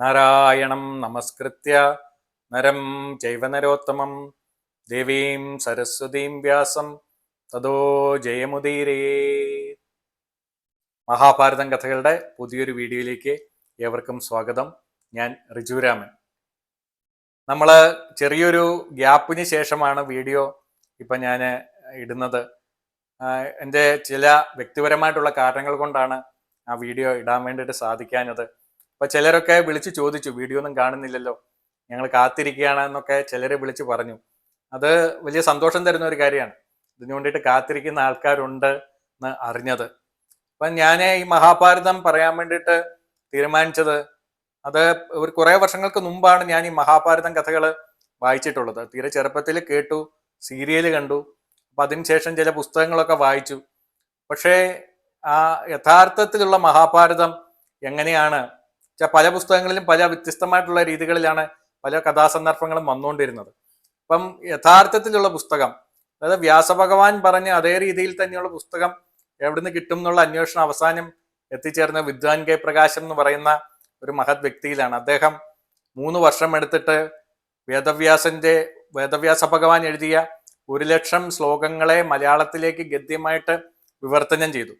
നാരായണം നമസ്കൃത്യ. നരം ചൈവനരോത്തമം ദേവീം സരസ്വതീം വ്യാസം. തതോ ജയമുദീരേ. മഹാഭാരതം കഥകളുടെ പുതിയൊരു വീഡിയോയിലേക്ക് ഏവർക്കും സ്വാഗതം. ഞാൻ റിജുരാമൻ നമ്മൾ ചെറിയൊരു ഗ്യാപ്പിന് ശേഷമാണ് വീഡിയോ ഇപ്പം ഞാൻ ഇടുന്നത്. എന്റെ ചില വ്യക്തിപരമായിട്ടുള്ള കാരണങ്ങൾ കൊണ്ടാണ് ആ വീഡിയോ ഇടാൻ വേണ്ടിയിട്ട് സാധിക്കാഞ്ഞത്. അപ്പൊ ചിലരൊക്കെ വിളിച്ച് ചോദിച്ചു വീഡിയോ ഒന്നും കാണുന്നില്ലല്ലോ ഞങ്ങൾ കാത്തിരിക്കുകയാണ് എന്നൊക്കെ ചിലർ വിളിച്ച് പറഞ്ഞു. അത് വലിയ സന്തോഷം തരുന്ന ഒരു കാര്യമാണ്. ഇതിനു വേണ്ടിയിട്ട് കാത്തിരിക്കുന്ന ആൾക്കാരുണ്ട് എന്ന് അറിഞ്ഞത്. അപ്പം ഞാൻ ഈ മഹാഭാരതം പറയാൻ വേണ്ടിയിട്ട് തീരുമാനിച്ചത് അത് ഒരു കുറേ വർഷങ്ങൾക്ക് മുമ്പാണ് ഞാൻ ഈ മഹാഭാരതം കഥകൾ വായിച്ചിട്ടുള്ളത്. തീരെ ചെറുപ്പത്തിൽ കേട്ടു സീരിയൽ കണ്ടു അപ്പം അതിനുശേഷം ചില പുസ്തകങ്ങളൊക്കെ വായിച്ചു. പക്ഷേ ആ യഥാർത്ഥത്തിലുള്ള മഹാഭാരതം എങ്ങനെയാണ് പല പുസ്തകങ്ങളിലും പല വ്യത്യസ്തമായിട്ടുള്ള രീതികളിലാണ് പല കഥാസന്ദർഭങ്ങളും വന്നുകൊണ്ടിരുന്നത്. അപ്പം യഥാർത്ഥത്തിലുള്ള പുസ്തകം അതായത് വ്യാസഭഗവാൻ പറഞ്ഞ അതേ രീതിയിൽ തന്നെയുള്ള പുസ്തകം എവിടുന്ന് കിട്ടും എന്നുള്ള അന്വേഷണം അവസാനം എത്തിച്ചേർന്ന വിദ്വാൻ കെ പ്രകാശം എന്ന് പറയുന്ന ഒരു മഹത് വ്യക്തിയിലാണ്. അദ്ദേഹം മൂന്ന് വർഷം എടുത്തിട്ട് വേദവ്യാസന്റെ വേദവ്യാസ ഭഗവാൻ എഴുതിയ ഒരു ലക്ഷം ശ്ലോകങ്ങളെ മലയാളത്തിലേക്ക് ഗദ്യമായിട്ട് വിവർത്തനം ചെയ്തു.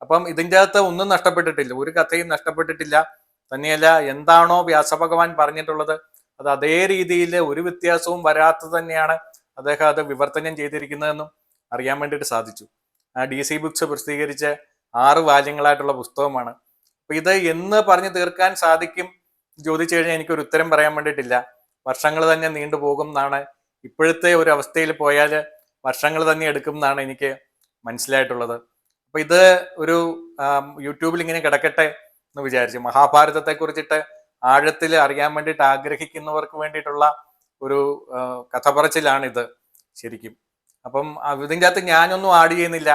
അപ്പം ഇതിന്റെ അകത്ത് ഒന്നും നഷ്ടപ്പെട്ടിട്ടില്ല ഒരു കഥയും നഷ്ടപ്പെട്ടിട്ടില്ല. തന്നെയല്ല എന്താണോ വ്യാസഭഗവാൻ പറഞ്ഞിട്ടുള്ളത് അത് അതേ രീതിയിൽ ഒരു വ്യത്യാസവും വരാത്തത് തന്നെയാണ് അദ്ദേഹം അത് വിവർത്തനം ചെയ്തിരിക്കുന്നതെന്നും അറിയാൻ വേണ്ടിയിട്ട് സാധിച്ചു. ആ ഡി സി ബുക്സ് പ്രസിദ്ധീകരിച്ച ആറ് വാല്യങ്ങളായിട്ടുള്ള പുസ്തകമാണ്. അപ്പൊ ഇത് എന്ന് പറഞ്ഞു തീർക്കാൻ സാധിക്കും ചോദിച്ചു കഴിഞ്ഞാൽ എനിക്കൊരു ഉത്തരം പറയാൻ വേണ്ടിയിട്ടില്ല. വർഷങ്ങൾ തന്നെ നീണ്ടുപോകും എന്നാണ്. ഇപ്പോഴത്തെ ഒരു അവസ്ഥയിൽ പോയാൽ വർഷങ്ങൾ തന്നെ എടുക്കും എന്നാണ് എനിക്ക് മനസ്സിലായിട്ടുള്ളത്. അപ്പൊ ഇത് ഒരു യൂട്യൂബിൽ ഇങ്ങനെ കിടക്കട്ടെ എന്ന് വിചാരിച്ചു. മഹാഭാരതത്തെ കുറിച്ചിട്ട് ആഴത്തിൽ അറിയാൻ വേണ്ടിയിട്ട് ആഗ്രഹിക്കുന്നവർക്ക് വേണ്ടിയിട്ടുള്ള ഒരു കഥ പറച്ചിലാണ് ഇത് ശരിക്കും. അപ്പം ഇതിന്റെ അകത്ത് ഞാനൊന്നും ആഡ് ചെയ്യുന്നില്ല.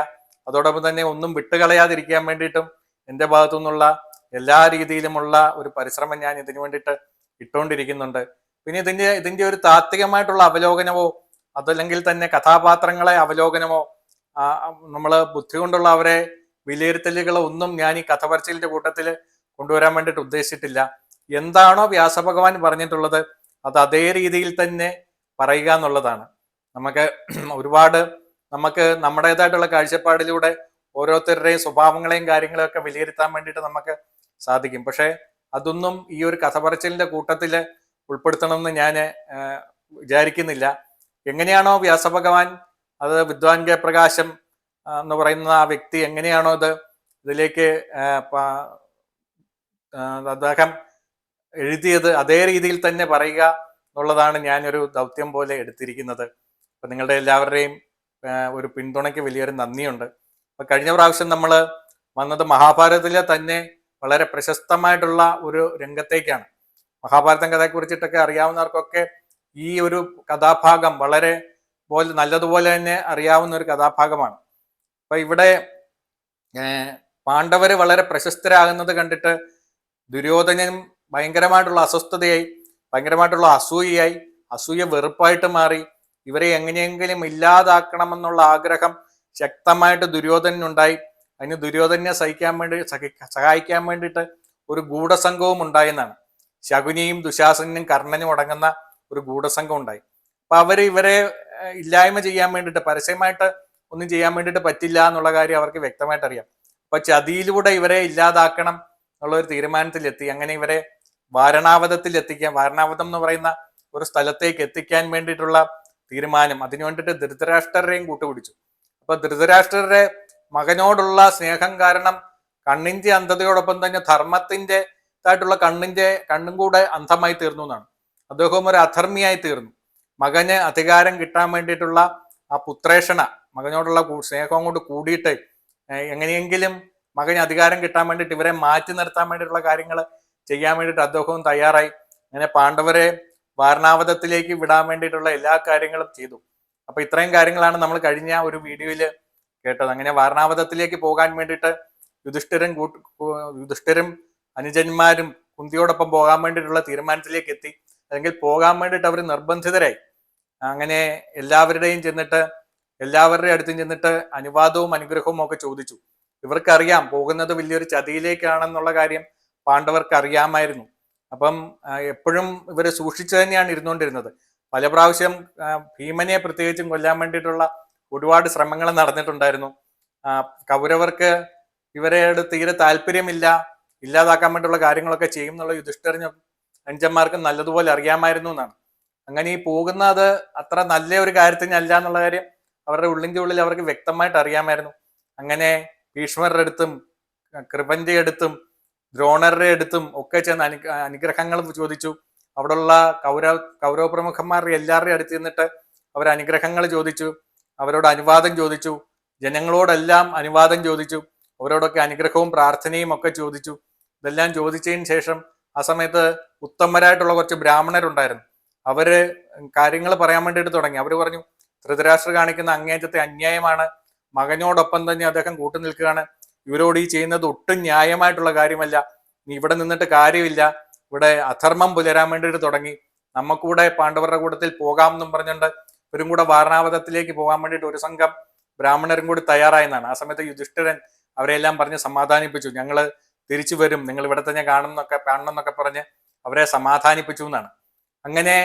അതോടൊപ്പം തന്നെ ഒന്നും വിട്ടുകളയാതിരിക്കാൻ വേണ്ടിയിട്ടും എന്റെ ഭാഗത്തു നിന്നുള്ള എല്ലാ രീതിയിലുമുള്ള ഒരു പരിശ്രമം ഞാൻ ഇതിനു വേണ്ടിയിട്ട് ഇട്ടുകൊണ്ടിരിക്കുന്നുണ്ട് പിന്നെ ഇതിന്റെ ഇതിന്റെ ഒരു താത്വികമായിട്ടുള്ള അവലോകനമോ അതല്ലെങ്കിൽ തന്നെ കഥാപാത്രങ്ങളെ അവലോകനമോ നമ്മൾ ബുദ്ധി കൊണ്ടുള്ള അവരെ വിലയിരുത്തലുകളോ ഒന്നും ഞാൻ ഈ കഥ പറച്ചിലിന്റെ കൂട്ടത്തിൽ കൊണ്ടുവരാൻ വേണ്ടിയിട്ട് ഉദ്ദേശിച്ചിട്ടില്ല. എന്താണോ വ്യാസഭഗവാൻ പറഞ്ഞിട്ടുള്ളത് അത് അതേ രീതിയിൽ തന്നെ പറയുക എന്നുള്ളതാണ്. നമുക്ക് ഒരുപാട് നമുക്ക് നമ്മുടേതായിട്ടുള്ള കാഴ്ചപ്പാടിലൂടെ ഓരോരുത്തരുടെയും സ്വഭാവങ്ങളെയും കാര്യങ്ങളെയും ഒക്കെ വിലയിരുത്താൻ വേണ്ടിയിട്ട് നമുക്ക് സാധിക്കും. പക്ഷേ അതൊന്നും ഈ ഒരു കഥ പറച്ചിലിന്റെ കൂട്ടത്തിൽ ഉൾപ്പെടുത്തണമെന്ന് ഞാൻ വിചാരിക്കുന്നില്ല. എങ്ങനെയാണോ വ്യാസഭഗവാൻ അത് വിദ്വാൻ കെ പ്രകാശം എന്ന് പറയുന്ന ആ വ്യക്തി എങ്ങനെയാണോ ഇത് ഇതിലേക്ക് അദ്ദേഹം എഴുതിയത് അതേ രീതിയിൽ തന്നെ പറയുക എന്നുള്ളതാണ് ഞാനൊരു ദൗത്യം പോലെ എടുത്തിരിക്കുന്നത്. അപ്പൊ നിങ്ങളുടെ എല്ലാവരുടെയും ഒരു പിന്തുണയ്ക്ക് വലിയൊരു നന്ദിയുണ്ട്. അപ്പൊ കഴിഞ്ഞ പ്രാവശ്യം നമ്മൾ വന്നത് മഹാഭാരതത്തിലെ തന്നെ വളരെ പ്രശസ്തമായിട്ടുള്ള ഒരു രംഗത്തേക്കാണ്. മഹാഭാരതം കഥയെ കുറിച്ചിട്ടൊക്കെ അറിയാവുന്നവർക്കൊക്കെ ഈ ഒരു കഥാഭാഗം വളരെ പോലെ നല്ലതുപോലെ തന്നെ അറിയാവുന്ന ഒരു കഥാഭാഗമാണ്. അപ്പൊ ഇവിടെ പാണ്ഡവര് വളരെ പ്രശസ്തരാകുന്നത് കണ്ടിട്ട് ദുര്യോധനനും ഭയങ്കരമായിട്ടുള്ള അസ്വസ്ഥതയായി ഭയങ്കരമായിട്ടുള്ള അസൂയയായി അസൂയ വെറുപ്പായിട്ട് മാറി ഇവരെ എങ്ങനെയെങ്കിലും ഇല്ലാതാക്കണമെന്നുള്ള ആഗ്രഹം ശക്തമായിട്ട് ദുര്യോധനുണ്ടായി അതിന് ദുര്യോധനെ സഹിക്കാൻ വേണ്ടി സഹി- സഹായിക്കാൻ വേണ്ടിയിട്ട് ഒരു ഗൂഢസംഘവും ഉണ്ടായെന്നാണ് ശകുനിയും ദുശാസനും കർണനും അടങ്ങുന്ന ഒരു ഗൂഢസംഘം ഉണ്ടായി. അപ്പൊ അവർ ഇവരെ ഇല്ലായ്മ ചെയ്യാൻ വേണ്ടിയിട്ട് പരസ്യമായിട്ട് ഒന്നും ചെയ്യാൻ വേണ്ടിയിട്ട് പറ്റില്ല എന്നുള്ള കാര്യം അവർക്ക് വ്യക്തമായിട്ട് അറിയാം അപ്പൊ ചതിയിലൂടെ ഇവരെ ഇല്ലാതാക്കണം എന്നുള്ള ഒരു തീരുമാനത്തിലെത്തി. അങ്ങനെ ഇവരെ വാരണാവതത്തിൽ എത്തിക്കാൻ വാരണാവതം എന്ന് പറയുന്ന ഒരു സ്ഥലത്തേക്ക് എത്തിക്കാൻ വേണ്ടിയിട്ടുള്ള തീരുമാനം അതിനു വേണ്ടിയിട്ട് ധൃതരാഷ്ട്രരെയും കൂട്ടുപിടിച്ചു. അപ്പൊ ധൃതരാഷ്ട്രരുടെ മകനോടുള്ള സ്നേഹം കാരണം കണ്ണിന്റെ അന്ധതയോടൊപ്പം തന്നെ ധർമ്മത്തിന്റെ ആയിട്ടുള്ള കണ്ണിന്റെ കണ്ണും കൂടെ അന്ധമായി തീർന്നു എന്നാണ്. അദ്ദേഹവും ഒരു അധർമ്മിയായി തീർന്നു. മകന് അധികാരം കിട്ടാൻ വേണ്ടിയിട്ടുള്ള ആ പുത്രേഷണ മകനോടുള്ള സ്നേഹം കൊണ്ട് കൂടിയിട്ട് എങ്ങനെയെങ്കിലും മകന് അധികാരം കിട്ടാൻ വേണ്ടിയിട്ട് ഇവരെ മാറ്റി നിർത്താൻ വേണ്ടിയിട്ടുള്ള കാര്യങ്ങൾ ചെയ്യാൻ വേണ്ടിയിട്ട് അദ്ദേഹവും തയ്യാറായി. അങ്ങനെ പാണ്ഡവരെ വാരണാവതത്തിലേക്ക് വിടാൻ വേണ്ടിയിട്ടുള്ള എല്ലാ കാര്യങ്ങളും ചെയ്തു. അപ്പൊ ഇത്രയും കാര്യങ്ങളാണ് നമ്മൾ കഴിഞ്ഞ ഒരു വീഡിയോയിൽ കേട്ടത്. അങ്ങനെ വാരണാവതത്തിലേക്ക് പോകാൻ വേണ്ടിയിട്ട് യുധിഷ്ഠിരൻ കൂട്ട് യുധിഷ്ഠിരും അനുജന്മാരും കുന്തിയോടൊപ്പം പോകാൻ വേണ്ടിയിട്ടുള്ള തീരുമാനത്തിലേക്ക് എത്തി. അല്ലെങ്കിൽ പോകാൻ വേണ്ടിയിട്ട് അവർ നിർബന്ധിതരായി. അങ്ങനെ എല്ലാവരുടെയും ചെന്നിട്ട് എല്ലാവരുടെയും അടുത്തും ചെന്നിട്ട് അനുവാദവും അനുഗ്രഹവും ഒക്കെ ചോദിച്ചു. ഇവർക്കറിയാം പോകുന്നത് വലിയൊരു ചതിയിലേക്കാണെന്നുള്ള കാര്യം പാണ്ഡവർക്ക് അറിയാമായിരുന്നു അപ്പം എപ്പോഴും ഇവരെ സൂക്ഷിച്ചു തന്നെയാണ് ഇരുന്നുകൊണ്ടിരുന്നത്. പല പ്രാവശ്യം ഭീമനെ പ്രത്യേകിച്ചും കൊല്ലാൻ വേണ്ടിയിട്ടുള്ള ഒരുപാട് ശ്രമങ്ങൾ നടന്നിട്ടുണ്ടായിരുന്നു. കൗരവർക്ക് ഇവരോട് തീരെ താല്പര്യമില്ല ഇല്ലാതാക്കാൻ വേണ്ടിയുള്ള കാര്യങ്ങളൊക്കെ ചെയ്യും എന്നുള്ള യുധിഷ്ഠിരനും അനുജന്മാർക്കും നല്ലതുപോലെ അറിയാമായിരുന്നു എന്നാണ്. അങ്ങനെ ഈ പോകുന്നത് അത്ര നല്ല ഒരു കാര്യത്തിനല്ല എന്നുള്ള കാര്യം അവരുടെ ഉള്ളിന്റെ ഉള്ളിൽ അവർക്ക് വ്യക്തമായിട്ട് അറിയാമായിരുന്നു. അങ്ങനെ ഭീഷ്മരുടെ അടുത്തും കൃപന്റെ അടുത്തും ദ്രോണരുടെ അടുത്തും ഒക്കെ ചെന്ന് അനു അനുഗ്രഹങ്ങൾ ചോദിച്ചു. അവിടെയുള്ള കൗരവ കൗരവ പ്രമുഖന്മാരുടെ എല്ലാവരുടെയും അടുത്ത് ചെന്നിട്ട് അവർ അനുഗ്രഹങ്ങൾ ചോദിച്ചു. അവരോട് അനുവാദം ചോദിച്ചു. ജനങ്ങളോടെല്ലാം അനുവാദം ചോദിച്ചു. അവരോടൊക്കെ അനുഗ്രഹവും പ്രാർത്ഥനയും ഒക്കെ ചോദിച്ചു. ഇതെല്ലാം ചോദിച്ചതിന് ശേഷം ആ സമയത്ത് ഉത്തമരായിട്ടുള്ള കുറച്ച് ബ്രാഹ്മണരുണ്ടായിരുന്നു. അവർ കാര്യങ്ങൾ പറയാൻ വേണ്ടിയിട്ട് തുടങ്ങി. അവർ പറഞ്ഞു ധൃതരാഷ്ട്ര കാണിക്കുന്ന അങ്ങേറ്റത്തെ അന്യായമാണ്. മകനോടൊപ്പം തന്നെ അദ്ദേഹം കൂട്ടു നിൽക്കുകയാണ്. ഇവരോട് ഈ ചെയ്യുന്നത് ഒട്ടും ന്യായമായിട്ടുള്ള കാര്യമല്ല. നീ ഇവിടെ നിന്നിട്ട് കാര്യമില്ല. ഇവിടെ അധർമ്മം പുലരാൻ വേണ്ടിയിട്ട് തുടങ്ങി. നമുക്കൂടെ പാണ്ഡവരുടെ കൂട്ടത്തിൽ പോകാം എന്നും പറഞ്ഞുകൊണ്ട് ഇവരും കൂടെ വാരണാവതത്തിലേക്ക് പോകാൻ വേണ്ടിയിട്ട് ഒരു സംഘം ബ്രാഹ്മണരും കൂടി തയ്യാറായെന്നാണ്. ആ സമയത്ത് യുധിഷ്ഠിരൻ അവരെല്ലാം പറഞ്ഞ് സമാധാനിപ്പിച്ചു. ഞങ്ങൾ തിരിച്ചു വരും. നിങ്ങൾ ഇവിടെ തന്നെ കാണുന്നൊക്കെ കാണണം എന്നൊക്കെ പറഞ്ഞ് അവരെ സമാധാനിപ്പിച്ചു എന്നാണ്. അങ്ങനെ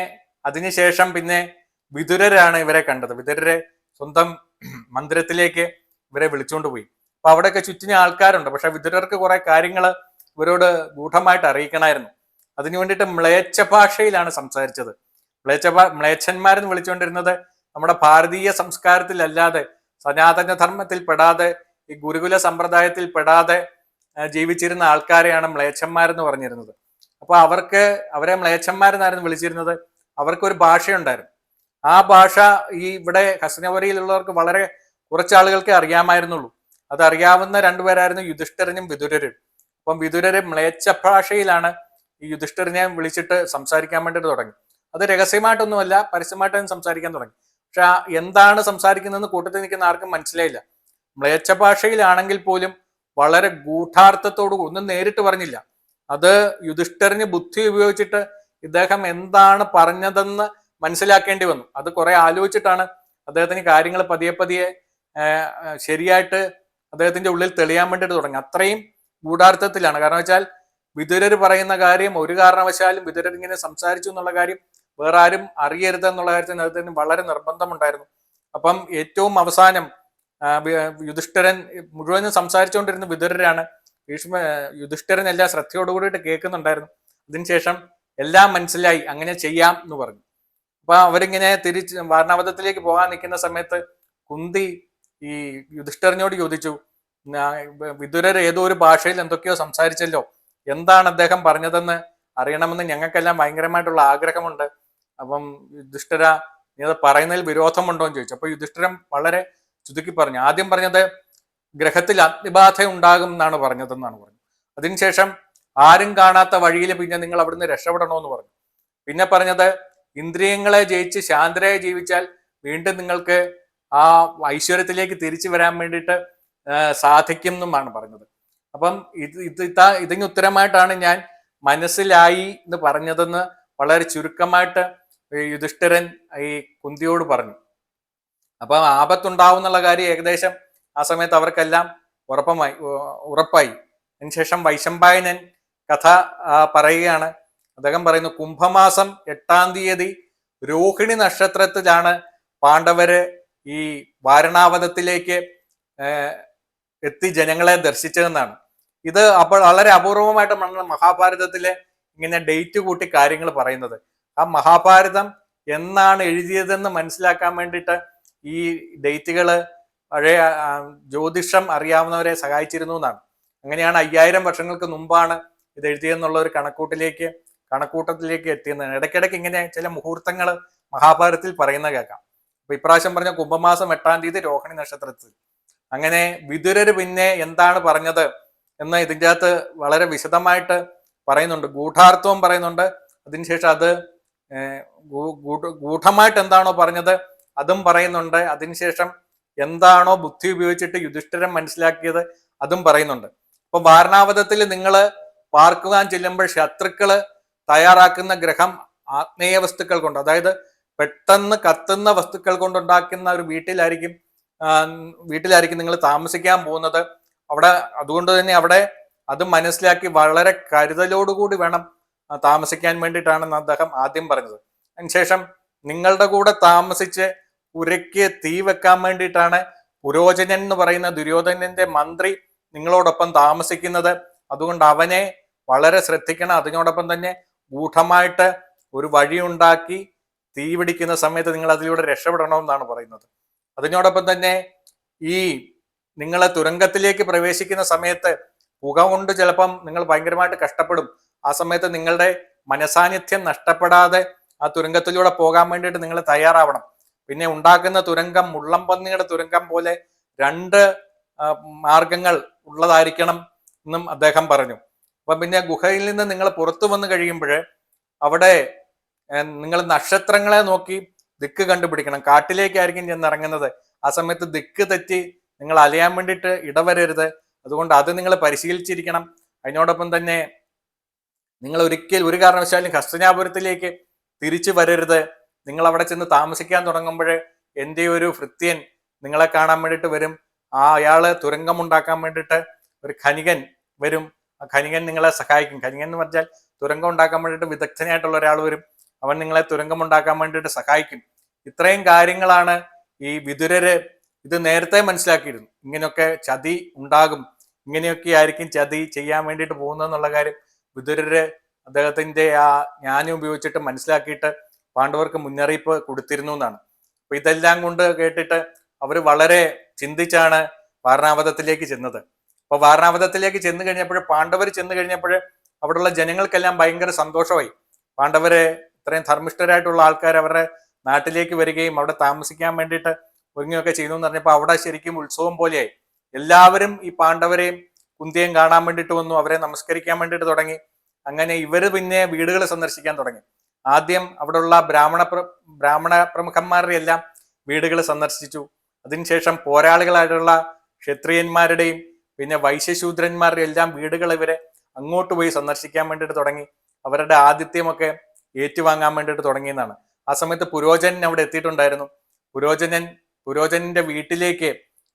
അതിനുശേഷം പിന്നെ വിതുരരാണ് ഇവരെ കണ്ടത്. വിതുരരെ സ്വന്തം മന്ദിരത്തിലേക്ക് ഇവരെ വിളിച്ചുകൊണ്ട് പോയി. അപ്പൊ അവിടെയൊക്കെ ചുറ്റിന് ആൾക്കാരുണ്ട്. പക്ഷെ വിതുരർക്ക് കുറെ കാര്യങ്ങൾ ഇവരോട് ഗൂഢമായിട്ട് അറിയിക്കണമായിരുന്നു അതിനു വേണ്ടിയിട്ട് മ്ലേച്ഛ ഭാഷയിലാണ് സംസാരിച്ചത്. മ്ലേച്ഛ മ്ലേച്ഛന്മാരെന്ന് വിളിച്ചുകൊണ്ടിരുന്നത് നമ്മുടെ ഭാരതീയ സംസ്കാരത്തിലല്ലാതെ സനാതന ധർമ്മത്തിൽ പെടാതെ ഈ ഗുരുകുല സമ്പ്രദായത്തിൽ പെടാതെ ജീവിച്ചിരുന്ന ആൾക്കാരെയാണ് മ്ലേച്ഛന്മാരെന്ന് പറഞ്ഞിരുന്നത്. അപ്പൊ അവർക്ക് അവരെ മ്ലേച്ഛന്മാരെന്നായിരുന്നു വിളിച്ചിരുന്നത്. അവർക്കൊരു ഭാഷയുണ്ടായിരുന്നു. ആ ഭാഷ ഈ ഇവിടെ ഹസ്നവരിയിലുള്ളവർക്ക് വളരെ കുറച്ച് ആളുകൾക്ക് അറിയാമായിരുന്നുള്ളൂ. അത് അറിയാവുന്ന രണ്ടുപേരായിരുന്നു യുധിഷ്ഠിരനും വിതുരരും അപ്പം വിതുരര് മ്ലേച്ഛ ഭാഷയിലാണ് ഈ യുധിഷ്ഠിരനെ വിളിച്ചിട്ട് സംസാരിക്കാൻ വേണ്ടിയിട്ട് തുടങ്ങി. അത് രഹസ്യമായിട്ടൊന്നുമല്ല പരസ്യമായിട്ടും സംസാരിക്കാൻ തുടങ്ങി. പക്ഷെ എന്താണ് സംസാരിക്കുന്നതെന്ന് കൂട്ടത്തിൽ നിൽക്കുന്ന ആർക്കും മനസ്സിലായില്ല. മ്ലേച്ഛ ഭാഷയിലാണെങ്കിൽ പോലും വളരെ ഗൂഢാർത്ഥത്തോടു ഒന്നും നേരിട്ട് പറഞ്ഞില്ല. അത് യുധിഷ്ഠിരന് ബുദ്ധി ഉപയോഗിച്ചിട്ട് ഇദ്ദേഹം എന്താണ് പറഞ്ഞതെന്ന് മനസ്സിലാക്കേണ്ടി വന്നു. അത് കുറെ ആലോചിച്ചിട്ടാണ് അദ്ദേഹത്തിന് കാര്യങ്ങൾ പതിയെ പതിയെ ശരിയായിട്ട് അദ്ദേഹത്തിന്റെ ഉള്ളിൽ തെളിയാൻ വേണ്ടിയിട്ട് തുടങ്ങി. അത്രയും ഗൂഢാർത്ഥത്തിലാണ്. കാരണം വെച്ചാൽ വിതുരർ പറയുന്ന കാര്യം ഒരു കാരണവശാലും വിതുരർ ഇങ്ങനെ സംസാരിച്ചു എന്നുള്ള കാര്യം വേറെ ആരും അറിയരുത് എന്നുള്ള കാര്യത്തിന് അദ്ദേഹത്തിന് വളരെ നിർബന്ധമുണ്ടായിരുന്നു. അപ്പം ഏറ്റവും അവസാനം യുധിഷ്ഠിരൻ മുഴുവനും സംസാരിച്ചുകൊണ്ടിരുന്ന വിതുരരാണ് ഭീഷ്മ യുധിഷ്ഠിരൻ എല്ലാം ശ്രദ്ധയോടുകൂടിയിട്ട് കേൾക്കുന്നുണ്ടായിരുന്നു. അതിനുശേഷം എല്ലാം മനസ്സിലായി അങ്ങനെ ചെയ്യാം എന്ന് പറഞ്ഞു. അപ്പൊ അവരിങ്ങനെ തിരിച്ച് വാരണാവതത്തിലേക്ക് പോകാൻ നിൽക്കുന്ന സമയത്ത് കുന്തി ഈ യുധിഷ്ഠറിനോട് ചോദിച്ചു വിദുരർ ഏതോ ഒരു ഭാഷയിൽ എന്തൊക്കെയോ സംസാരിച്ചല്ലോ. എന്താണ് അദ്ദേഹം പറഞ്ഞതെന്ന് അറിയണമെന്ന് ഞങ്ങൾക്കെല്ലാം ഭയങ്കരമായിട്ടുള്ള ആഗ്രഹമുണ്ട്. അപ്പം യുധിഷ്ഠിര നീ അത് പറയുന്നതിൽ വിരോധമുണ്ടോ എന്ന് ചോദിച്ചു. അപ്പൊ യുധിഷ്ഠിരൻ വളരെ ചുതുക്കി പറഞ്ഞു. ആദ്യം പറഞ്ഞത് ഗ്രഹത്തിൽ അഗ്നിബാധ ഉണ്ടാകും എന്നാണ് പറഞ്ഞതെന്നാണ് പറഞ്ഞത് അതിനുശേഷം ആരും കാണാത്ത വഴിയിൽ പിന്നെ നിങ്ങൾ അവിടുന്ന് രക്ഷപ്പെടണമെന്ന് പറഞ്ഞു. പിന്നെ പറഞ്ഞത് ഇന്ദ്രിയങ്ങളെ ജയിച്ച് ശാന്തരായി ജീവിച്ചാൽ വീണ്ടും നിങ്ങൾക്ക് ആ ഐശ്വര്യത്തിലേക്ക് തിരിച്ചു വരാൻ വേണ്ടിയിട്ട് സാധിക്കും എന്നുമാണ് പറഞ്ഞത്. അപ്പം ഇത് ഇത് ഇതാ ഇതിന് ഉത്തരമായിട്ടാണ് ഞാൻ മനസ്സിലായി എന്ന് പറഞ്ഞതെന്ന് വളരെ ചുരുക്കമായിട്ട് യുധിഷ്ഠിരൻ ഈ കുന്തിയോട് പറഞ്ഞു. അപ്പം ആപത്തുണ്ടാവും എന്നുള്ള കാര്യം ഏകദേശം ആ സമയത്ത് അവർക്കെല്ലാം ഉറപ്പമായി ഉറപ്പായി. അതിനുശേഷം വൈശമ്പായനൻ കഥ പറയുകയാണ് അദ്ദേഹം പറയുന്നു കുംഭമാസം എട്ടാം തീയതി രോഹിണി നക്ഷത്രത്തിലാണ് പാണ്ഡവര് ഈ വാരണാവതത്തിലേക്ക് എത്തി ജനങ്ങളെ ദർശിച്ചതെന്നാണ്. ഇത് അപ്പോൾ വളരെ അപൂർവമായിട്ടാണ് മഹാഭാരതത്തിലെ ഇങ്ങനെ ഡേറ്റ് കൂട്ടി കാര്യങ്ങൾ പറയുന്നത്. ആ മഹാഭാരതം എന്നാണ് എഴുതിയതെന്ന് മനസ്സിലാക്കാൻ വേണ്ടിയിട്ട് ഈ ഡേറ്റുകൾ പഴയ ജ്യോതിഷം അറിയാവുന്നവരെ സഹായിച്ചിരുന്നു എന്നാണ്. അങ്ങനെയാണ് അയ്യായിരം വർഷങ്ങൾക്ക് മുമ്പാണ് ഇത് എഴുതിയെന്നുള്ള ഒരു കണക്കൂട്ടിലേക്ക് കണക്കൂട്ടത്തിലേക്ക് എത്തിയെന്നാണ്. ഇടയ്ക്കിടയ്ക്ക് ഇങ്ങനെ ചില മുഹൂർത്തങ്ങൾ മഹാഭാരതത്തിൽ പറയുന്ന കേൾക്കാം. അപ്പൊ ഇപ്രാവശ്യം പറഞ്ഞ കുംഭമാസം എട്ടാം തീയതി രോഹിണി നക്ഷത്രത്തിൽ. അങ്ങനെ വിതുരര് പിന്നെ എന്താണ് പറഞ്ഞത് എന്ന് ഇതിന്റെ അകത്ത് വളരെ വിശദമായിട്ട് പറയുന്നുണ്ട്. ഗൂഢാർത്ഥവും പറയുന്നുണ്ട്. അതിനുശേഷം അത് ഗൂഢമായിട്ട് എന്താണോ പറഞ്ഞത് അതും പറയുന്നുണ്ട്. അതിനുശേഷം എന്താണോ ബുദ്ധി ഉപയോഗിച്ചിട്ട് യുധിഷ്ഠിരൻ മനസ്സിലാക്കിയത് അതും പറയുന്നുണ്ട്. അപ്പൊ വാരണാവതത്തിൽ നിങ്ങൾ പാർക്കുവാൻ ചെല്ലുമ്പോൾ ശത്രുക്കൾ തയ്യാറാക്കുന്ന ഗ്രഹം ആത്മീയ വസ്തുക്കൾ കൊണ്ട് അതായത് പെട്ടെന്ന് കത്തുന്ന വസ്തുക്കൾ കൊണ്ടുണ്ടാക്കുന്ന ഒരു വീട്ടിലായിരിക്കും വീട്ടിലായിരിക്കും നിങ്ങൾ താമസിക്കാൻ പോകുന്നത്. അവിടെ അതുകൊണ്ട് തന്നെ അവിടെ അത് മനസ്സിലാക്കി വളരെ കരുതലോടുകൂടി വേണം താമസിക്കാൻ വേണ്ടിയിട്ടാണ് അദ്ദേഹം ആദ്യം പറഞ്ഞത്. അതിനുശേഷം നിങ്ങളുടെ കൂടെ താമസിച്ച് ഉരയ്ക്ക് തീ വെക്കാൻ വേണ്ടിയിട്ടാണ് പുരോചനൻ എന്ന് പറയുന്ന ദുര്യോധനന്റെ മന്ത്രി നിങ്ങളോടൊപ്പം താമസിക്കുന്നത്. അതുകൊണ്ട് അവനെ വളരെ ശ്രദ്ധിക്കണം. അതിനോടൊപ്പം തന്നെ ഗൂഢമായിട്ട് ഒരു വഴിയുണ്ടാക്കി തീപിടിക്കുന്ന സമയത്ത് നിങ്ങൾ അതിലൂടെ രക്ഷപ്പെടണമെന്നാണ് പറയുന്നത്. അതിനോടൊപ്പം തന്നെ ഈ നിങ്ങളെ തുരങ്കത്തിലേക്ക് പ്രവേശിക്കുന്ന സമയത്ത് പുക കൊണ്ട് ചിലപ്പം നിങ്ങൾ ഭയങ്കരമായിട്ട് കഷ്ടപ്പെടും. ആ സമയത്ത് നിങ്ങളുടെ മനസാന്നിധ്യം നഷ്ടപ്പെടാതെ ആ തുരങ്കത്തിലൂടെ പോകാൻ വേണ്ടിയിട്ട് നിങ്ങൾ തയ്യാറാവണം. പിന്നെ ഉണ്ടാക്കുന്ന തുരങ്കം മുള്ളംപന്നിയുടെ തുരങ്കം പോലെ രണ്ട് മാർഗങ്ങൾ ഉള്ളതായിരിക്കണം എന്നും അദ്ദേഹം പറഞ്ഞു. അപ്പം പിന്നെ ഗുഹയിൽ നിന്ന് നിങ്ങൾ പുറത്തു വന്നു കഴിയുമ്പോൾ അവിടെ നിങ്ങൾ നക്ഷത്രങ്ങളെ നോക്കി ദിക്ക് കണ്ടുപിടിക്കണം. കാട്ടിലേക്കായിരിക്കും ചെന്ന് ഇറങ്ങുന്നത്. ആ സമയത്ത് ദിക്ക് തെറ്റി നിങ്ങൾ അലയാൻ വേണ്ടിയിട്ട് ഇടവരരുത്. അതുകൊണ്ട് അത് നിങ്ങൾ പരിശീലിച്ചിരിക്കണം. അതിനോടൊപ്പം തന്നെ നിങ്ങൾ ഒരിക്കൽ ഒരു കാരണവശാലും ഹസ്തനാപുരത്തിലേക്ക് തിരിച്ചു വരരുത്. നിങ്ങൾ അവിടെ ചെന്ന് താമസിക്കാൻ തുടങ്ങുമ്പോൾ എന്റെ ഒരു ഭൃത്യൻ നിങ്ങളെ കാണാൻ വേണ്ടിയിട്ട് വരും. ആ അയാൾ തുരങ്കമുണ്ടാക്കാൻ വേണ്ടിയിട്ട് ഒരു ഖനികൻ വരും. ഖനികൻ നിങ്ങളെ സഹായിക്കും. ഖനികൻ എന്ന് പറഞ്ഞാൽ തുരങ്കം ഉണ്ടാക്കാൻ വേണ്ടിയിട്ട് വിദഗ്ധനായിട്ടുള്ള ഒരാൾ വരും. അവൻ നിങ്ങളെ തുരങ്കം ഉണ്ടാക്കാൻ വേണ്ടിയിട്ട് സഹായിക്കും. ഇത്രയും കാര്യങ്ങളാണ് ഈ വിതുരര് ഇത് നേരത്തെ മനസ്സിലാക്കിയിരുന്നു. ഇങ്ങനെയൊക്കെ ചതി ഉണ്ടാകും. ഇങ്ങനെയൊക്കെ ആയിരിക്കും ചതി ചെയ്യാൻ വേണ്ടിയിട്ട് പോകുന്നതെന്നുള്ള കാര്യം വിതുരര് അദ്ദേഹത്തിന്റെ ആ ജ്ഞാനം ഉപയോഗിച്ചിട്ട് മനസ്സിലാക്കിയിട്ട് പാണ്ഡവർക്ക് മുന്നറിയിപ്പ് കൊടുത്തിരുന്നു എന്നാണ്. അപ്പൊ ഇതെല്ലാം കൊണ്ട് കേട്ടിട്ട് അവർ വളരെ ചിന്തിച്ചാണ് വാരണാവതത്തിലേക്ക് ചെന്നത്. അപ്പൊ വാരണാവതത്തിലേക്ക് ചെന്ന് കഴിഞ്ഞപ്പോൾ പാണ്ഡവർ ചെന്ന് കഴിഞ്ഞപ്പോൾ അവിടെയുള്ള ജനങ്ങൾക്കെല്ലാം ഭയങ്കര സന്തോഷമായി. പാണ്ഡവരെ ഇത്രയും ധർമ്മിഷ്ഠരായിട്ടുള്ള ആൾക്കാർ അവരുടെ നാട്ടിലേക്ക് വരികയും അവിടെ താമസിക്കാൻ വേണ്ടിയിട്ട് ഒരുങ്ങുകയൊക്കെ ചെയ്യുന്നു എന്ന് പറഞ്ഞപ്പോൾ അവിടെ ശരിക്കും ഉത്സവം പോലെയായി. എല്ലാവരും ഈ പാണ്ഡവരെയും കുന്തിയും കാണാൻ വേണ്ടിയിട്ട് വന്നു അവരെ നമസ്കരിക്കാൻ വേണ്ടിയിട്ട് തുടങ്ങി. അങ്ങനെ ഇവർ പിന്നെ വീടുകൾ സന്ദർശിക്കാൻ തുടങ്ങി. ആദ്യം അവിടെയുള്ള ബ്രാഹ്മണ ബ്രാഹ്മണ പ്രമുഖന്മാരുടെ എല്ലാം വീടുകൾ സന്ദർശിച്ചു അതിനുശേഷം പോരാളികളായിട്ടുള്ള ക്ഷത്രിയന്മാരുടെയും പിന്നെ വൈശ്യശൂദ്രന്മാരുടെ എല്ലാം വീടുകൾ ഇവരെ അങ്ങോട്ട് പോയി സന്ദർശിക്കാൻ വേണ്ടിയിട്ട് തുടങ്ങി. അവരുടെ ആതിഥ്യമൊക്കെ ഏറ്റുവാങ്ങാൻ വേണ്ടിയിട്ട് തുടങ്ങിയെന്നാണ്. ആ സമയത്ത് പുരോചനൻ അവിടെ എത്തിയിട്ടുണ്ടായിരുന്നു. പുരോചനൻ പുരോചനന്റെ വീട്ടിലേക്ക്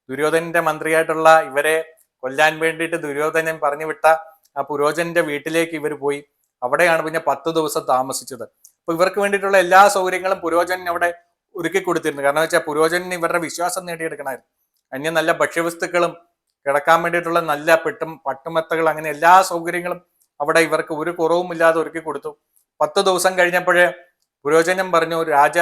ദുര്യോധനന്റെ മന്ത്രിയായിട്ടുള്ള ഇവരെ കൊല്ലാൻ വേണ്ടിയിട്ട് ദുര്യോധനൻ പറഞ്ഞു വിട്ട ആ പുരോചനന്റെ വീട്ടിലേക്ക് ഇവർ പോയി. അവിടെയാണ് പിന്നെ പത്ത് ദിവസം താമസിച്ചത്. അപ്പൊ ഇവർക്ക് വേണ്ടിയിട്ടുള്ള എല്ലാ സൗകര്യങ്ങളും പുരോചനൻ അവിടെ ഒരുക്കി കൊടുത്തിരുന്നു കാരണം വെച്ചാൽ പുരോജനൻ ഇവരുടെ വിശ്വാസം നേടിയെടുക്കണമായിരുന്നു. അന്യ നല്ല ഭക്ഷ്യവസ്തുക്കളും കിടക്കാൻ വേണ്ടിയിട്ടുള്ള നല്ല പെട്ടും പട്ടുമെത്തകൾ അങ്ങനെ എല്ലാ സൗകര്യങ്ങളും അവിടെ ഇവർക്ക് ഒരു കുറവുമില്ലാതെ ഒരുക്കി കൊടുത്തു. പത്ത് ദിവസം കഴിഞ്ഞപ്പോഴേ പുരോചനം പറഞ്ഞു രാജ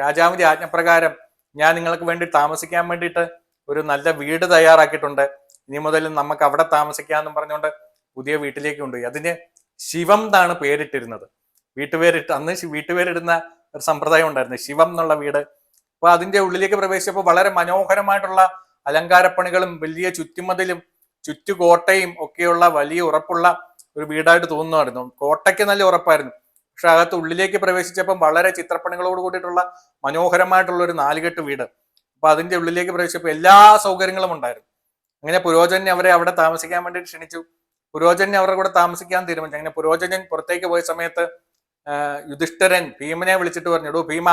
രാജാവിന്റെ ആജ്ഞപ്രകാരം ഞാൻ നിങ്ങൾക്ക് വേണ്ടി താമസിക്കാൻ വേണ്ടിയിട്ട് ഒരു നല്ല വീട് തയ്യാറാക്കിയിട്ടുണ്ട്. ഇനി മുതൽ നമുക്ക് അവിടെ താമസിക്കാമെന്നും പറഞ്ഞുകൊണ്ട് പുതിയ വീട്ടിലേക്ക് കൊണ്ടുപോയി. അതിന് ശിവം എന്നാണ് പേരിട്ടിരുന്നത്. വീട്ടുപേരിട്ട് അന്ന് വീട്ടുപേരിടുന്ന ഒരു സമ്പ്രദായം ഉണ്ടായിരുന്നു. ശിവം എന്നുള്ള വീട്. അപ്പൊ അതിന്റെ ഉള്ളിലേക്ക് പ്രവേശിച്ചപ്പോൾ വളരെ മനോഹരമായിട്ടുള്ള അലങ്കാരപ്പണികളും വലിയ ചുറ്റുമതിലും ചുറ്റുകോട്ടയും ഒക്കെയുള്ള വലിയ ഉറപ്പുള്ള ഒരു വീടായിട്ട് തോന്നുമായിരുന്നു കോട്ടയ്ക്ക് നല്ല ഉറപ്പായിരുന്നു. പക്ഷെ അകത്ത് ഉള്ളിലേക്ക് പ്രവേശിച്ചപ്പം വളരെ ചിത്രപ്പണികളോട് കൂടിയിട്ടുള്ള മനോഹരമായിട്ടുള്ള ഒരു നാലുകെട്ട് വീട്. അപ്പൊ അതിന്റെ ഉള്ളിലേക്ക് പ്രവേശിച്ചപ്പോൾ എല്ലാ സൗകര്യങ്ങളും ഉണ്ടായിരുന്നു. അങ്ങനെ പുരോചനെ അവരെ അവിടെ താമസിക്കാൻ വേണ്ടി ക്ഷണിച്ചു. പുരോചനെ അവരുടെ കൂടെ താമസിക്കാൻ തീരുമാനിച്ചു. അങ്ങനെ പുരോചനൻ പുറത്തേക്ക് പോയ സമയത്ത് യുധിഷ്ഠരൻ ഭീമനെ വിളിച്ചിട്ട് പറഞ്ഞു എടോ ഭീമ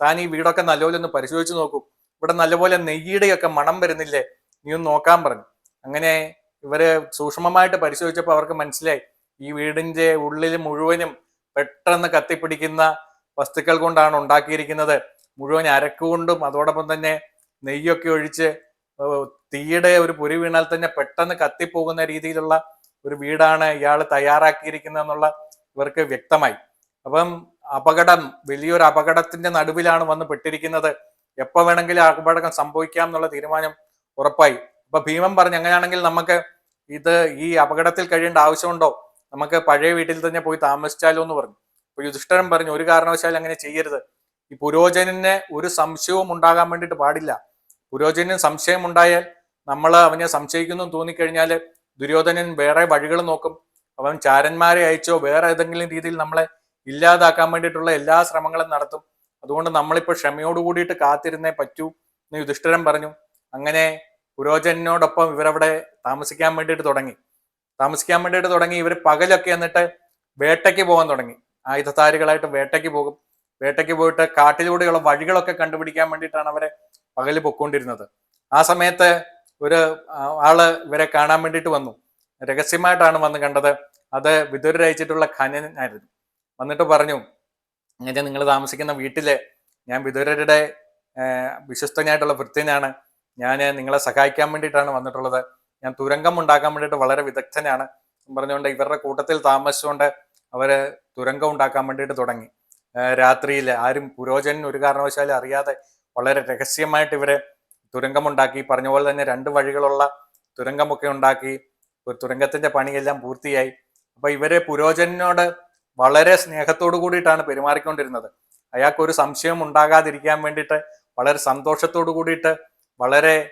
താൻ ഈ വീടൊക്കെ നല്ലപോലെ ഒന്ന് പരിശോധിച്ച് നോക്കൂ. ഇവിടെ നല്ലപോലെ നെയ്യുടെയൊക്കെ മണം വരുന്നില്ലേ? നീ ഒന്ന് നോക്കാൻ പറഞ്ഞു. അങ്ങനെ ഇവർ സൂക്ഷ്മമായിട്ട് പരിശോധിച്ചപ്പോൾ അവർക്ക് മനസ്സിലായി. ഈ വീടിന്റെ ഉള്ളിൽ മുഴുവനും പെട്ടെന്ന് കത്തിപ്പിടിക്കുന്ന വസ്തുക്കൾ കൊണ്ടാണ് ഉണ്ടാക്കിയിരിക്കുന്നത്. മുഴുവൻ അരക്കുകൊണ്ടും അതോടൊപ്പം തന്നെ നെയ്യൊക്കെ ഒഴിച്ച് തീയുടെ ഒരു പുരി വീണാൽ തന്നെ പെട്ടെന്ന് കത്തിപ്പോകുന്ന രീതിയിലുള്ള ഒരു വീടാണ് ഇയാൾ തയ്യാറാക്കിയിരിക്കുന്നതെന്നുള്ള ഇവർക്ക് വ്യക്തമായി. അപ്പം അപകടം വലിയൊരു അപകടത്തിന്റെ നടുവിലാണ് വന്ന് പെട്ടിരിക്കുന്നത്. എപ്പോ വേണമെങ്കിലും അപകടം സംഭവിക്കാം എന്നുള്ള തീരുമാനം ഉറപ്പായി. അപ്പൊ ഭീമൻ പറഞ്ഞു അങ്ങനെയാണെങ്കിൽ നമുക്ക് ഇത് ഈ അപകടത്തിൽ കഴിയേണ്ട ആവശ്യമുണ്ടോ? നമുക്ക് പഴയ വീട്ടിൽ തന്നെ പോയി താമസിച്ചാലോ എന്ന് പറഞ്ഞു. അപ്പൊ യുധിഷ്ഠരൻ പറഞ്ഞു ഒരു കാരണവശാലും അങ്ങനെ ചെയ്യരുത്. ഈ പുരോചനന് ഒരു സംശയവും ഉണ്ടാകാൻ വേണ്ടിയിട്ട് പാടില്ല. പുരോചനന് സംശയം ഉണ്ടായാൽ നമ്മൾ അവനെ സംശയിക്കുന്നു തോന്നിക്കഴിഞ്ഞാൽ ദുര്യോധനൻ വേറെ വഴികൾ നോക്കും. അവൻ ചാരന്മാരെ അയച്ചോ വേറെ ഏതെങ്കിലും രീതിയിൽ നമ്മളെ ഇല്ലാതാക്കാൻ വേണ്ടിയിട്ടുള്ള എല്ലാ ശ്രമങ്ങളും നടത്തും. അതുകൊണ്ട് നമ്മളിപ്പോൾ ക്ഷമയോട് കൂടിയിട്ട് കാത്തിരുന്നേ പറ്റൂ എന്ന് യുധിഷ്ഠിരൻ പറഞ്ഞു. അങ്ങനെ പുരോചനോടൊപ്പം ഇവരവിടെ താമസിക്കാൻ വേണ്ടിയിട്ട് തുടങ്ങി. താമസിക്കാൻ വേണ്ടിയിട്ട് തുടങ്ങി. ഇവർ പകലൊക്കെ എന്നിട്ട് വേട്ടയ്ക്ക് പോകാൻ തുടങ്ങി. ആയുധധാരികളായിട്ട് വേട്ടയ്ക്ക് പോകും. വേട്ടയ്ക്ക് പോയിട്ട് കാട്ടിലൂടെയുള്ള വഴികളൊക്കെ കണ്ടുപിടിക്കാൻ വേണ്ടിയിട്ടാണ് അവരെ പകൽ പൊക്കൊണ്ടിരുന്നത് ആ സമയത്ത് ഒരു ആൾ ഇവരെ കാണാൻ വേണ്ടിയിട്ട് വന്നു. രഹസ്യമായിട്ടാണ് വന്ന് കണ്ടത്. അത് വിദുരയച്ചിട്ടുള്ള ഖനനായിരുന്നു. വന്നിട്ട് പറഞ്ഞു അങ്ങനെ നിങ്ങൾ താമസിക്കുന്ന വീട്ടിൽ ഞാൻ വിദുരരുടെ വിശ്വസ്തനായിട്ടുള്ള ഭൃത്യനാണ് ഞാൻ നിങ്ങളെ സഹായിക്കാൻ വേണ്ടിയിട്ടാണ് വന്നിട്ടുള്ളത്. ഞാൻ തുരങ്കം ഉണ്ടാക്കാൻ വേണ്ടിയിട്ട് വളരെ വിദഗ്ധനാണ്. പറഞ്ഞുകൊണ്ട് ഇവരുടെ കൂട്ടത്തിൽ താമസിച്ചുകൊണ്ട് അവർ തുരങ്കം ഉണ്ടാക്കാൻ വേണ്ടിയിട്ട് തുടങ്ങി. രാത്രിയിൽ ആരും പുരോചനൻ ഒരു കാരണവശാലും അറിയാതെ വളരെ രഹസ്യമായിട്ട് ഇവർ തുരങ്കമുണ്ടാക്കി പറഞ്ഞ പോലെ തന്നെ രണ്ട് വഴികളുള്ള തുരങ്കമൊക്കെ ഉണ്ടാക്കി. തുരങ്കത്തിന്റെ പണിയെല്ലാം പൂർത്തിയായി. അപ്പൊ ഇവരെ പുരോചനോട് വളരെ സ്നേഹത്തോടു കൂടിയിട്ടാണ് പെരുമാറിക്കൊണ്ടിരുന്നത്. അയാൾക്ക് ഒരു സംശയം ഉണ്ടാകാതിരിക്കാൻ വേണ്ടിയിട്ട് വളരെ സന്തോഷത്തോടു കൂടിയിട്ട് വളരെ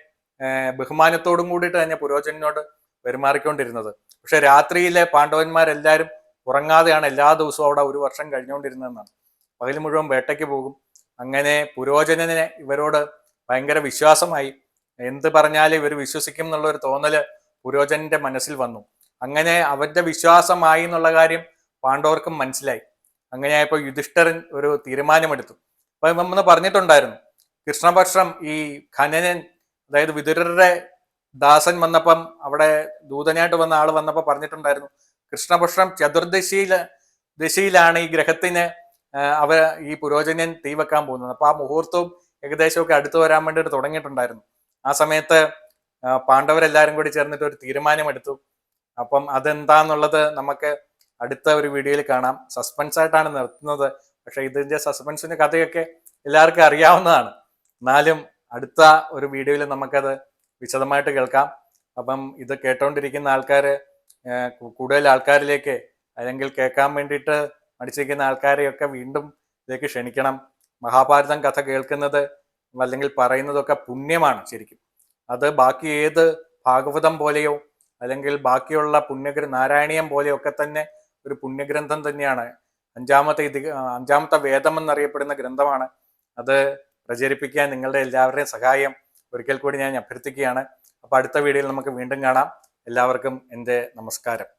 ബഹുമാനത്തോടും കൂടിയിട്ട് തന്നെ പുരോചനോട് പെരുമാറിക്കൊണ്ടിരുന്നത്. പക്ഷെ രാത്രിയിലെ പാണ്ഡവന്മാരെല്ലാവരും ഉറങ്ങാതെയാണ് എല്ലാ ദിവസവും അവിടെ ഒരു വർഷം കഴിഞ്ഞുകൊണ്ടിരുന്നതെന്നാണ്. പകൽ മുഴുവൻ വേട്ടയ്ക്ക് പോകും. അങ്ങനെ പുരോചനനെ ഇവരോട് ഭയങ്കര വിശ്വാസമായി. എന്ത് പറഞ്ഞാലും ഇവർ വിശ്വസിക്കും എന്നുള്ള ഒരു തോന്നൽ പുരോചനന്റെ മനസ്സിൽ വന്നു. അങ്ങനെ അവരുടെ വിശ്വാസമായി എന്നുള്ള കാര്യം പാണ്ഡവർക്കും മനസ്സിലായി. അങ്ങനെയായപ്പോൾ യുധിഷ്ഠിരൻ ഒരു തീരുമാനമെടുത്തു. അപ്പൊ നമ്മൾ പറഞ്ഞിട്ടുണ്ടായിരുന്നു കൃഷ്ണപക്ഷം ഈ ഖനനൻ അതായത് വിതുരരുടെ ദാസൻ വന്നപ്പം അവിടെ ദൂതനായിട്ട് വന്ന ആൾ വന്നപ്പോൾ പറഞ്ഞിട്ടുണ്ടായിരുന്നു കൃഷ്ണപക്ഷം ചതുർദശിയിൽ ദശയിലാണ് ഈ ഗ്രഹത്തിന് അവ ഈ പുരോചനൻ തീ വെക്കാൻ പോകുന്നത്. അപ്പൊ ആ മുഹൂർത്തവും ഏകദേശമൊക്കെ അടുത്തു വരാൻ വേണ്ടിയിട്ട് തുടങ്ങിയിട്ടുണ്ടായിരുന്നു. ആ സമയത്ത് പാണ്ഡവരെല്ലാരും കൂടി ചേർന്നിട്ട് ഒരു തീരുമാനമെടുത്തു. അപ്പം അതെന്താന്നുള്ളത് നമുക്ക് അടുത്ത ഒരു വീഡിയോയിൽ കാണാം. സസ്പെൻസ് ആയിട്ടാണ് നിർത്തുന്നത്. പക്ഷെ ഇതിന്റെ സസ്പെൻസിന്റെ കഥയൊക്കെ എല്ലാവർക്കും അറിയാവുന്നതാണ്. എന്നാലും അടുത്ത ഒരു വീഡിയോയിൽ നമുക്കത് വിശദമായിട്ട് കേൾക്കാം. അപ്പം ഇത് കേട്ടോണ്ടിരിക്കുന്ന ആൾക്കാർ കൂടുതൽ ആൾക്കാരിലേക്ക് അല്ലെങ്കിൽ കേൾക്കാൻ വേണ്ടിയിട്ട് മടിച്ചിരിക്കുന്ന ആൾക്കാരെയൊക്കെ വീണ്ടും ഇതിലേക്ക് ക്ഷണിക്കണം. മഹാഭാരതം കഥ കേൾക്കുന്നത് അല്ലെങ്കിൽ പറയുന്നതൊക്കെ പുണ്യമാണ് ശരിക്കും. അത് ബാക്കി ഏത് ഭാഗവതം പോലെയോ അല്ലെങ്കിൽ ബാക്കിയുള്ള പുണ്യകൃ നാരായണീയം പോലെയൊക്കെ തന്നെ ഒരു പുണ്യഗ്രന്ഥം തന്നെയാണ്. അഞ്ചാമത്തെ ഇത് അഞ്ചാമത്തെ വേദം എന്നറിയപ്പെടുന്ന ഗ്രന്ഥമാണ്. അത് പ്രചരിപ്പിക്കാൻ നിങ്ങളുടെ എല്ലാവരുടെയും സഹായം. ഒരിക്കൽ കൂടി ഞാൻ അഭ്യർത്ഥിക്കുകയാണ്. അപ്പോൾ അടുത്ത വീഡിയോയിൽ നമുക്ക് വീണ്ടും കാണാം. എല്ലാവർക്കും എന്റെ നമസ്കാരം.